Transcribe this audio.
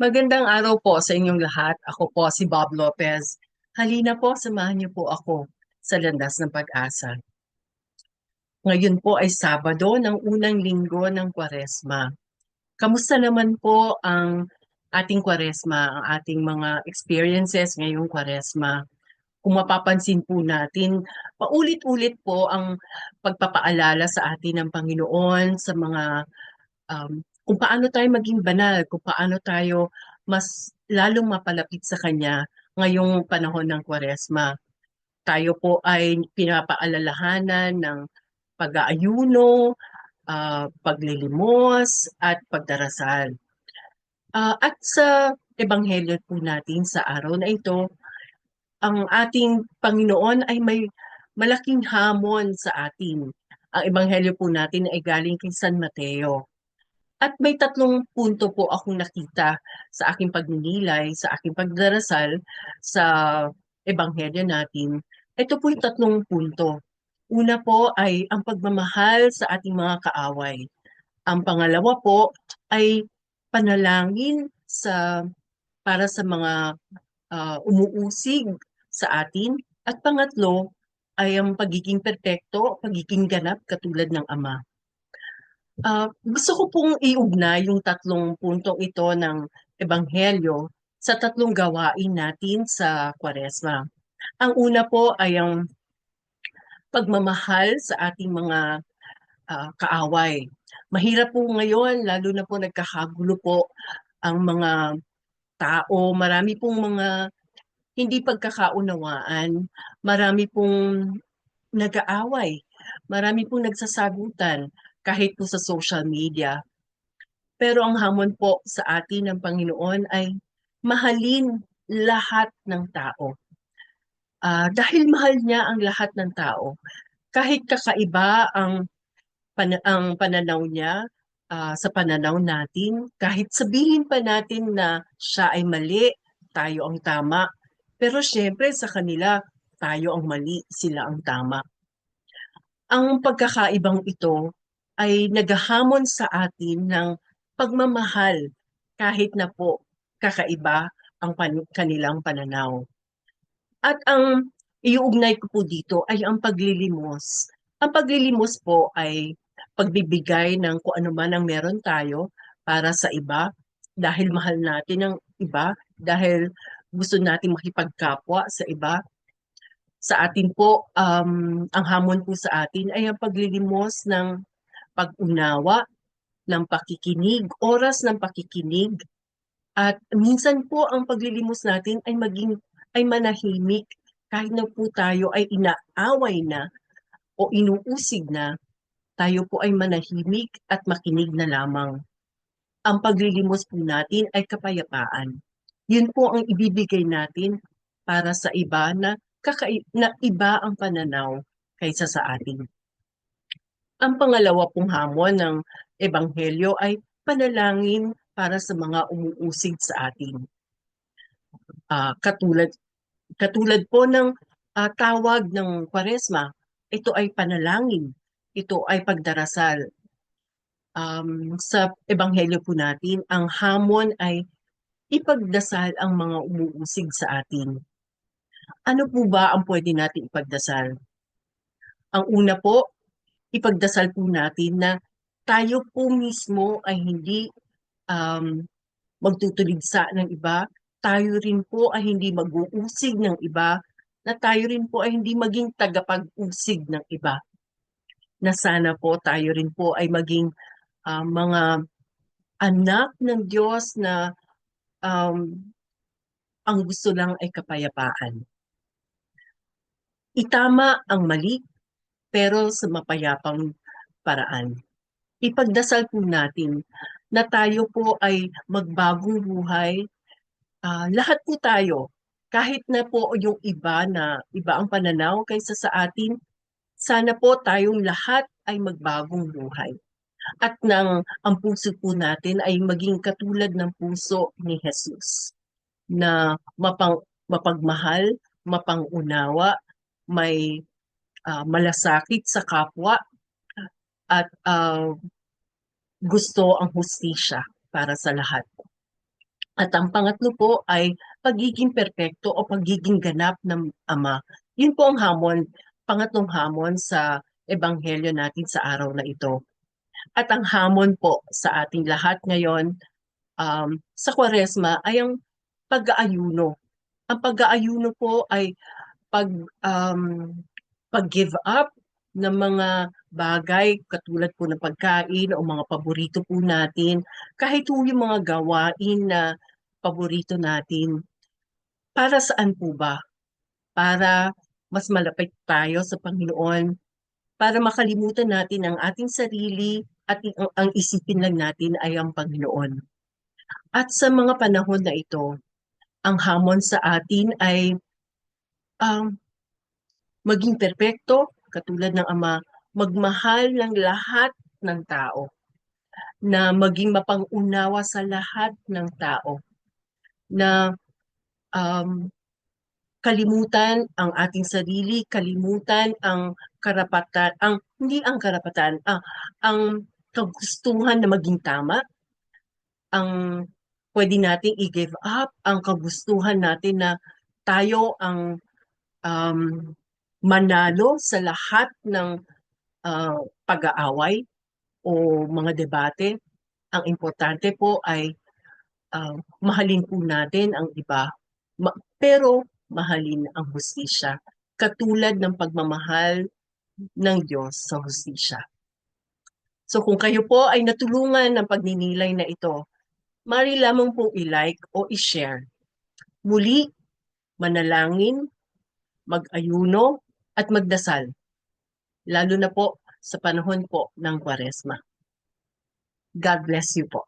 Magandang araw po sa inyong lahat. Ako po si Bob Lopez. Halina po, samahan niyo po ako sa Landas ng Pag-asa. Ngayon po ay Sabado ng unang linggo ng Kwaresma. Kamusta naman po ang ating Kwaresma, ang ating mga experiences ngayong Kwaresma? Kung mapapansin po natin, paulit-ulit po ang pagpapaalala sa atin ng Panginoon sa mga um, kung paano tayo maging banal, kung paano tayo mas lalong mapalapit sa Kanya ngayong panahon ng Kwaresma. Tayo po ay pinapaalalahanan ng pag-aayuno, uh, paglilimos, at pagdarasal. Uh, at sa Ebanghelyo po natin sa araw na ito, ang ating Panginoon ay may malaking hamon sa atin. Ang Ebanghelyo po natin ay galing kay San Mateo. At may tatlong punto po akong nakita sa aking pagninilay, sa aking pagdarasal sa Ebanghelyo natin. Ito po yung tatlong punto. Una po ay ang pagmamahal sa ating mga kaaway. Ang pangalawa po ay panalangin sa para sa mga uh, umuusig sa atin. At pangatlo ay ang pagiging perpekto, pagiging ganap katulad ng Ama. Uh, gusto ko pong iugnay yung tatlong puntong ito ng Ebanghelyo sa tatlong gawain natin sa Kwaresma. Ang una po ay ang pagmamahal sa ating mga uh, kaaway. Mahirap po ngayon, lalo na po nagkakagulo po ang mga tao. Marami pong mga hindi pagkakaunawaan. Marami pong nag-aaway. Marami pong nagsasagutan kahit po sa social media. Pero ang hamon po sa atin ng Panginoon ay mahalin lahat ng tao. Uh, dahil mahal niya ang lahat ng tao, kahit kakaiba ang, pan- ang pananaw niya uh, sa pananaw natin, kahit sabihin pa natin na siya ay mali, tayo ang tama, pero syempre sa kanila, tayo ang mali, sila ang tama. Ang pagkakaibang ito ay naghahamon sa atin ng pagmamahal kahit na po kakaiba ang pan- kanilang pananaw. At ang iuugnay ko po dito ay ang paglilimos. Ang paglilimos po ay pagbibigay ng kung ano man ang meron tayo para sa iba dahil mahal natin ang iba, dahil gusto natin makipagkapwa sa iba. Sa atin po, um, ang hamon po sa atin ay ang paglilimos ng pag-unawa, ng pakikinig, oras ng pakikinig. At minsan po ang paglilimos natin ay maging ay manahimik kahit na po tayo ay inaaway na o inuusig na, tayo po ay manahimik at makinig na lamang. Ang paglilimos po natin ay kapayapaan. Yun po ang ibibigay natin para sa iba na, kakai- na iba ang pananaw kaysa sa atin. Ang pangalawa pong hamon ng Ebanghelyo ay panalangin para sa mga umuusig sa atin. Uh, katulad, katulad po ng uh, tawag ng Kwaresma, ito ay panalangin, ito ay pagdarasal. Um, sa Ebanghelyo po natin, ang hamon ay ipagdasal ang mga umuusig sa atin. Ano po ba ang pwede natin ipagdasal? Ang una po, ipagdasal po natin na tayo po mismo ay hindi um, magtutuligsa ng iba, tayo rin po ay hindi mag-uusig ng iba, na tayo rin po ay hindi maging tagapag-usig ng iba. Na sana po tayo rin po ay maging uh, mga anak ng Diyos na um, ang gusto lang ay kapayapaan. Itama ang mali, pero sa mapayapang paraan. Ipagdasal po natin na tayo po ay magbagong buhay. Uh, lahat po tayo, kahit na po yung iba na iba ang pananaw kaysa sa atin, sana po tayong lahat ay magbagong buhay. At nang ang puso po natin ay maging katulad ng puso ni Jesus na mapang, mapagmahal, mapangunawa, may uh, malasakit sa kapwa at uh, gusto ang hustisya para sa lahat. At ang pangatlo po ay pagiging perpekto o pagiging ganap ng Ama. Yun po ang hamon, pangatlong hamon sa ebanghelyo natin sa araw na ito. At ang hamon po sa ating lahat ngayon um, sa Kwaresma ay ang pag-aayuno. Ang pag-aayuno po ay pag um, pag-give up ng mga bagay katulad po ng pagkain o mga paborito po natin, kahit po yung mga gawain na paborito natin. Para saan po ba? Para mas malapit tayo sa Panginoon, para makalimutan natin ang ating sarili at ang, isipin lang natin ay ang Panginoon. At sa mga panahon na ito, ang hamon sa atin ay um, maging perpekto, katulad ng Ama, magmahal ng lahat ng tao, na maging mapang-unawa sa lahat ng tao, na um, kalimutan ang ating sarili, kalimutan ang karapatan, ang hindi ang karapatan, ah, ang kagustuhan na maging tama, ang pwede nating i-give up, ang kagustuhan natin na tayo ang um, manalo sa lahat ng uh, pag-aaway o mga debate. Ang importante po ay uh, mahalin po natin ang iba, Ma- pero mahalin ang hustisya, katulad ng pagmamahal ng Diyos sa hustisya. So kung kayo po ay natulungan ng pagninilay na ito, mari lamang pong i-like o i-share. Muli, manalangin, mag-ayuno, at magdasal. Lalo na po sa panahon po ng Kwaresma. God bless you po.